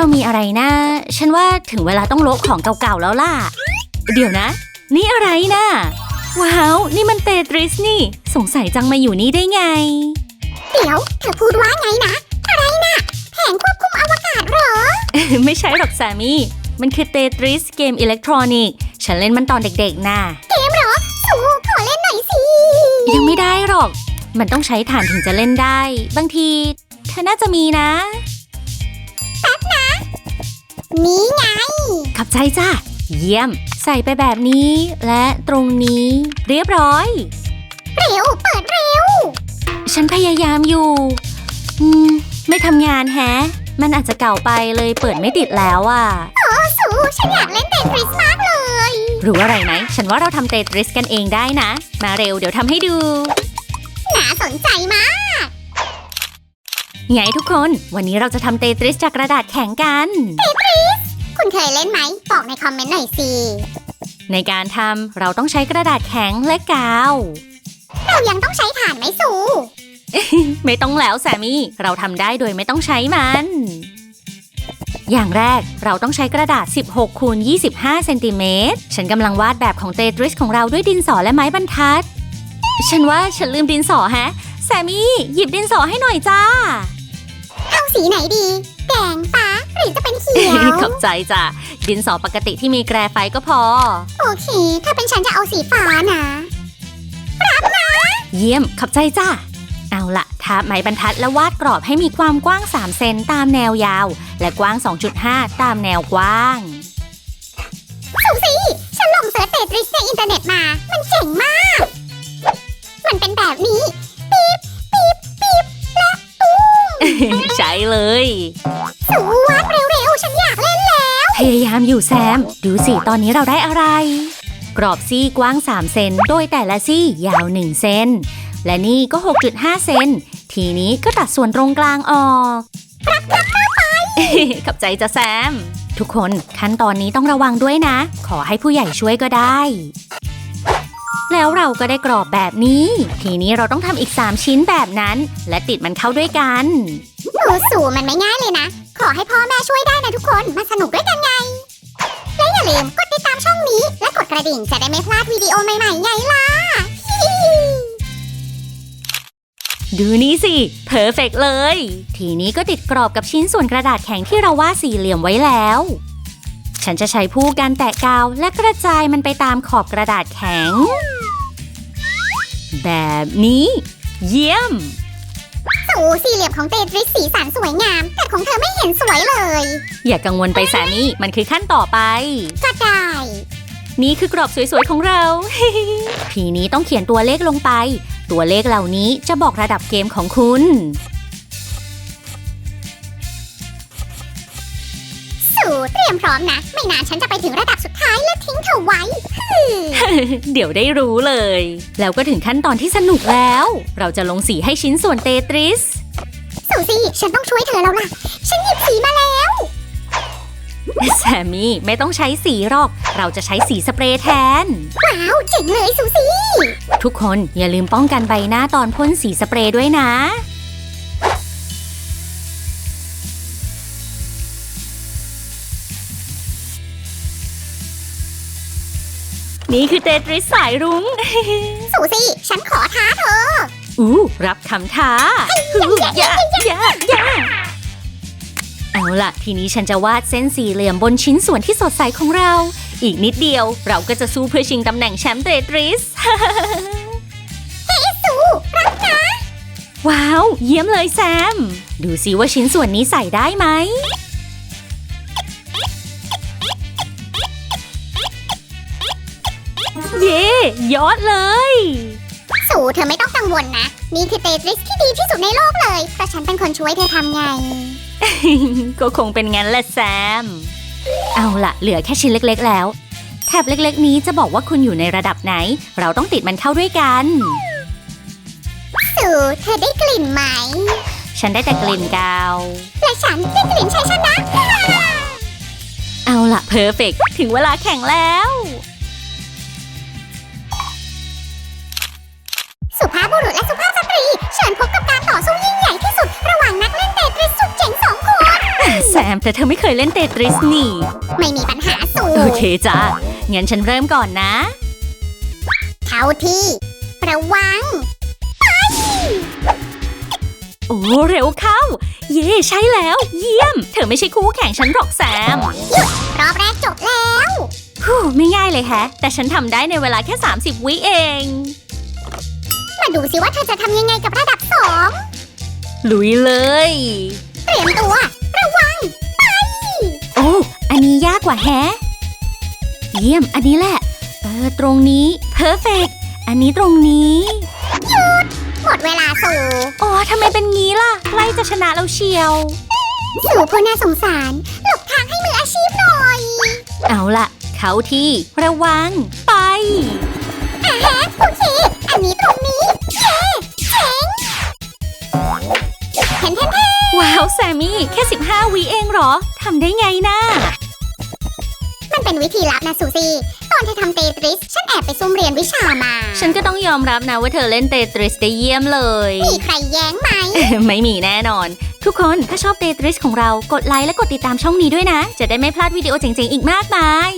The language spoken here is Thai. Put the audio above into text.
เรามีอะไรนะ ฉันว่าถึงเวลาต้องลบของเก่าๆแล้วล่ะ เดี๋ยวนะ นี่อะไรนะว้าว นี่มันเตทริสนี่ สงสัยจังมาอยู่นี่ได้ไง เดี๋ยว เธอพูดว่าไงนะ อะไรนะแผงควบคุมอวกาศเหรอ ไม่ใช่หรอกแซมมี่มันคือเตทริสเกมอิเล็กทรอนิกส์ฉันเล่นมันตอนเด็กๆน่ะเกมเหรอ สูขอเล่นหน่อยสิ ยังไม่ได้หรอก มันต้องใช้ฐานถึงจะเล่นได้ บางที เธอน่าจะมีนะ นี่ไง ขับใจจ้าเยี่ยม ใส่ไปแบบนี้ และตรงนี้ เรียบร้อย เร็ว เปิดเร็ว ฉันพยายามอยู่ อืม ไม่ทำงานแฮะ มันอาจจะเก่าไปเลยเปิดไม่ติดแล้วอะโอ้สูฉันอยากเล่นเตทริสมากเลย รู้อะไรไหม ฉันว่าเราทำเตทริสกันเองได้นะ มาเร็วเดี๋ยวทำให้ดู น่าสนใจมาก ไงทุกคน วันนี้เราจะทำเตทริสจากกระดาษแข็งกันคุณเคยเล่นไหม บอกในคอมเมนต์หน่อยสิ ในการทำเราต้องใช้กระดาษแข็งและกาว เรายังต้องใช้ฐานไหมสู ไม่ต้องแล้วแซมมี่ เราทำได้โดยไม่ต้องใช้มัน อย่างแรกเราต้องใช้กระดาษ 16คูณ25เซนติเมตรฉันกำลังวาดแบบของเตทริสของเราด้วยดินสอและไม้บรรทัด ฉันว่าฉันลืมดินสอแฮะแซมมี่หยิบดินสอให้หน่อยจ้าเอา สีไหนดี แดงฟ้าหรือจะเป็นเขียว ขอบใจจ้ะ ดินสอปกติที่มีแกรไฟก็พอ โอเค ถ้าเป็นฉันจะเอาสีฟ้านะเยี่ยม ขอบใจจ้าเอาละทาบไม้บรรทัดและวาดกรอบให้มีความกว้าง 3 เซนตามแนวยาว และกว้าง 2.5 ตามแนวกว้างสูสิฉันลองเสิร์ชเตทริสในอินเทอร์เน็ตมา มันเจ๋งมาก มันเป็นแบบนี้ ใช่เลย สูวาดเร็วๆ ฉันอยากเล่นแล้ว พยายามอยู่แซม ดูสิ ตอนนี้เราได้อะไร กรอบซี่กว้าง 3 เซน โดยแต่ละซี่ยาว 1 เซน และนี่ก็ 6.5 เซน ทีนี้ก็ตัดส่วนตรงกลางออกขอบใจจ้ะแซม ทุกคนขั้นตอนนี้ต้องระวังด้วยนะ ขอให้ผู้ใหญ่ช่วยก็ได้ แล้วเราก็ได้กรอบแบบนี้ ทีนี้เราต้องทำอีก 3 ชิ้นแบบนั้น และติดมันเข้าด้วยกันโอ้สูมันไม่ง่ายเลยนะ ขอให้พ่อแม่ช่วยได้นะทุกคน มาสนุกด้วยกันไง และอย่าลืมกดติดตามช่องนี้ และกดกระดิ่งจะได้ไม่พลาดวิดีโอใหม่ๆไงล่ะ ดูนี่สิ เพอร์เฟกเลย ทีนี้ก็ติดกรอบกับชิ้นส่วนกระดาษแข็งที่เราวาดสี่เหลี่ยมไว้แล้ว ฉันจะใช้ผู้การแตะกาวและกระจายมันไปตามขอบกระดาษแข็ง แบบนี้ เยี่ยม สูสี่เหลี่ยมของเตทริสสีสันสวยงาม แต่ของเธอไม่เห็นสวยเลย อย่ากังวลไปแซมมี่ มันคือขั้นต่อไป ก็ได้ นี่คือกรอบสวยๆของเรา ทีนี้ต้องเขียนตัวเลขลงไป ตัวเลขเหล่านี้จะบอกระดับเกมของคุณ สูเตรียมพร้อมนะ ไม่นานฉันจะไปถึงระดับสุดท้ายและทิ้งเธอไว้ เดี๋ยวได้รู้เลย แล้วก็ถึงขั้นตอนที่สนุกแล้ว เราจะลงสีให้ชิ้นส่วนเตทริส สูซี่ฉันต้องช่วยเธอแล้วล่ะ ฉันหยิบสีมาแล้ว แซมมี่ไม่ต้องใช้สีหรอก เราจะใช้สีสเปรย์แทน ว้าวเจ๋งเลยสูซี่ ทุกคนอย่าลืมป้องกันใบหน้าตอนพ่นสีสเปรย์ด้วยนะ นี่คือเตทริสสายรุง้ง สูซี่ ฉันขอท้าเธอ อู้รับคำท้าอู้อย่าอย่าอย่าเอาล่ะ ทีนี้ฉันจะวาดเส้นสี่เหลี่ยมบนชิ้นส่วนที่สดใสของเรา อีกนิดเดียวเราก็จะสู้เพื่อชิงตำแหน่งแชมป์เตทริสสูรักนะว้าว เยี่ยมเลยแซม ดูสิว่าชิ้นส่วนนี้ใส่ได้ไหม ยอดเลย สูเธอไม่ต้องกังวลนะ นี่คือเตทริสที่ดีที่สุดในโลกเลย เพราะฉันเป็นคนช่วยเธอทำไง ก็คงเป็นงั้นแหละแซม เอาล่ะเหลือแค่ชิ้นเล็กๆแล้ว แถบเล็กๆ นี้จะบอกว่าคุณอยู่ในระดับไหน เราต้องติดมันเข้าด้วยกัน สูเธอได้กลิ่นไหม ฉันได้แต่กลิ่นกาว และฉันได้กลิ่นชัยชนะ เอาล่ะเพอร์เฟกถึงเวลาแข่งแล้ว สุภาพบุรุษและสุภาพสตรี เชิญพบกับการต่อสู้ยิ่งใหญ่ที่สุด ระหว่างนักเล่นเตทริสสุดเจ๋งสองคน แซมแต่เธอไม่เคยเล่นเตทริสนี่ ไม่มีปัญหาสูโอเคจ้างั้นฉันเริ่มก่อนนะเข้าที่ ระวัง โอ้เร็วเข้า เย่ใช่แล้ว เยี่ยม เธอไม่ใช่คู่แข่งฉันหรอกแซมรอบแรกจบแล้ว ฮู้ไม่ง่ายเลยแฮะ แต่ฉันทำได้ในเวลาแค่ 30 วิเอง มาดูสิว่าเธอจะทำยังไงกับระดับสองลุยเลย เตรียมตัว ระวังโอ้ อันนี้ยากกว่าแฮะ เยี่ยม อันนี้แหละ เออ ตรงนี้ เพอร์เฟกอันนี้ตรงนี้หมดเวลาสู่โอ้ทำไมเป็นงี้ล่ะใกล้จะชนะแล้วเชียว สู่ผู้น่าสงสาร หลบทางให้มืออาชีพหน่อย เอาล่ะ เขาที่ ระวัง ไปอ่าฮะโอเค อันนี้ตรงนี้ มมี่แค่ 15วิเองเหรอทำได้ไงนะๆมันเป็นวิธีลับนะสูซี่ ตอนเธอทำเตทริส ฉันแอบไปซุ่มเรียนวิชามา ฉันก็ต้องยอมรับนะว่าเธอเล่นเตทริสได้เยี่ยมเลย มีใครแย้งไหม ไม่มีแน่นอน ทุกคนถ้าชอบเตทริสของเรากดไลค์และกดติดตามช่องนี้ด้วยนะ จะได้ไม่พลาดวิดีโอเจ๋งๆอีกมากมาย